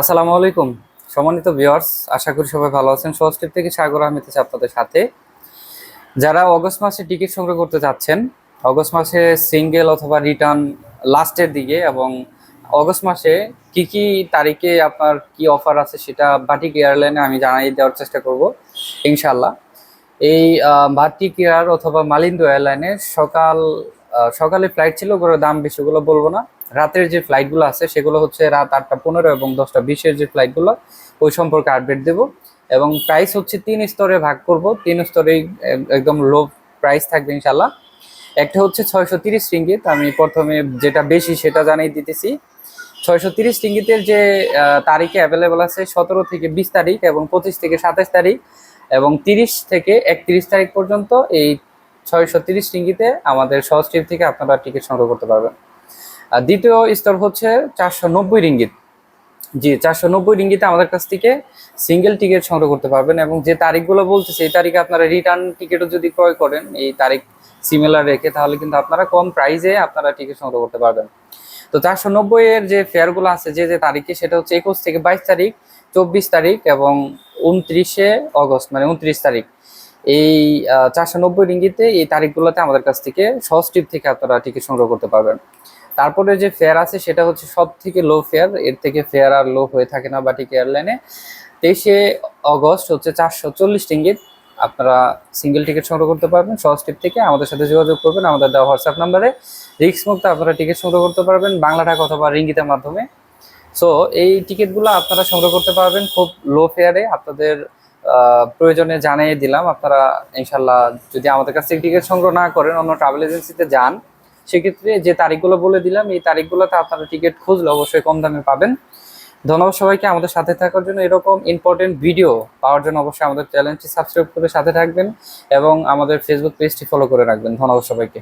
আসসালামু আলাইকুম। সম্মানিত ভিউয়ার্স, আশা করি সবাই ভালো আছেন। সহজ টিপ থেকে সাগর আহমেদ আছে আপনাদের সাথে। যারা অগস্ট মাসে টিকিট সংগ্রহ করতে চাচ্ছেন, অগস্ট মাসে সিঙ্গেল অথবা রিটার্ন লাস্টের দিকে এবং অগস্ট মাসে কি কি তারিখে আপনার কি অফার আছে সেটা বাটিক এয়ারলাইনে আমি জানাই দেওয়ার চেষ্টা করব ইনশাল্লাহ এই বাটিক এয়ার অথবা মালিন্দো এয়ারলাইনে সকাল সকালে ফ্লাইট ছিল, ওগুলোর দাম বেশি, ওগুলো বলব না। রাতের যে ফ্লাইটগুলো আছে, সেগুলো হচ্ছে রাত আটটা পনেরো এবং দশটা বিশের যে ফ্লাইটগুলো ওই সম্পর্কে আপডেট দেবো। এবং প্রাইস হচ্ছে তিন স্তরে ভাগ করব। তিন স্তরেই একদম লো প্রাইস থাকবে ইনশাল্লাহ একটা হচ্ছে ছয়শো তিরিশ রিঙ্গিত আমি প্রথমে যেটা বেশি সেটা জানিয়ে দিতেছি। ছয়শো তিরিশ রিঙ্গিতের যে তারিখে অ্যাভেলেবল আছে সতেরো থেকে বিশ তারিখ এবং পঁচিশ থেকে সাতাশ তারিখ এবং তিরিশ থেকে একত্রিশ তারিখ পর্যন্ত এই ছয়শো তিরিশ রিঙ্গিতে আমাদের সহজ থেকে আপনারা টিকিট সংগ্রহ করতে পারবেন। দ্বিতীয় স্তর হচ্ছে চারশো নব্বই রিঙ্গিত। জি, চারশো নব্বই রিঙ্গিতে আমাদের কাছ থেকে সিঙ্গেল টিকিট সংগ্রহ করতে পারবেন এবং যে তারিখগুলো বলতেছে, এই তারিখে আপনারা রিটার্ন টিকিটও যদি ক্রয় করেন, এই তারিখ সিমিলার রেখে, তাহলে কিন্তু আপনারা কম প্রাইসে আপনারা টিকিট সংগ্রহ করতে পারবেন। তো চারশো নব্বই এর যে ফেয়ারগুলো আছে, যে যে তারিখে, সেটা হচ্ছে একুশ থেকে বাইশ তারিখ, চব্বিশ তারিখ এবং উনত্রিশে অগস্ট মানে উনত্রিশ তারিখ। এই চারশো নব্বই রিঙ্গিতে এই তারিখগুলোতে আমাদের কাছ থেকে সহজ থেকে আপনারা টিকিট সংগ্রহ করতে পারবেন। তারপরে যে ফেয়ার আছে সেটা হচ্ছে সব থেকে লো ফেয়ার এর থেকে ফেয়ার আর লো হয়ে থাকে না বাটিক এয়ারলাইনে তেইশে অগস্ট হচ্ছে চারশো চল্লিশ টিঙ্গিত আপনারা সিঙ্গেল টিকিট সংগ্রহ করতে পারবেন, সহজ ট্রিপ থেকে। আমাদের সাথে যোগাযোগ করবেন, আমাদের দেওয়া হোয়াটসঅ্যাপ নাম্বারে রিক্স মুক্ত আপনারা টিকিট সংগ্রহ করতে পারবেন, বাংলা টাকা অথবা রিঙ্গিতের মাধ্যমে। সো এই টিকিটগুলো আপনারা সংগ্রহ করতে পারবেন খুব লো ফেয়ারে আপনাদের প্রয়োজনে জানিয়ে দিলাম, আপনারা ইনশাল্লাহ যদি আমাদের কাছ থেকে টিকিট সংগ্রহ না করেন, অন্য ট্রাভেল এজেন্সিতে যান। সেক্ষেত্রে যে তারিখগুলো বলে দিলাম, এই তারিখগুলোতে আপনারা টিকিট খুঁজলে অবশ্যই কম দামে পাবেন। ধন্যবাদ সবাইকে আমাদের সাথে থাকার জন্য। এরকম ইম্পর্টেন্ট ভিডিও পাওয়ার জন্য অবশ্যই আমাদের চ্যানেলটি সাবস্ক্রাইব করে সাথে থাকবেন এবং আমাদের ফেসবুক পেজটি ফলো করে রাখবেন। ধন্যবাদ সবাইকে।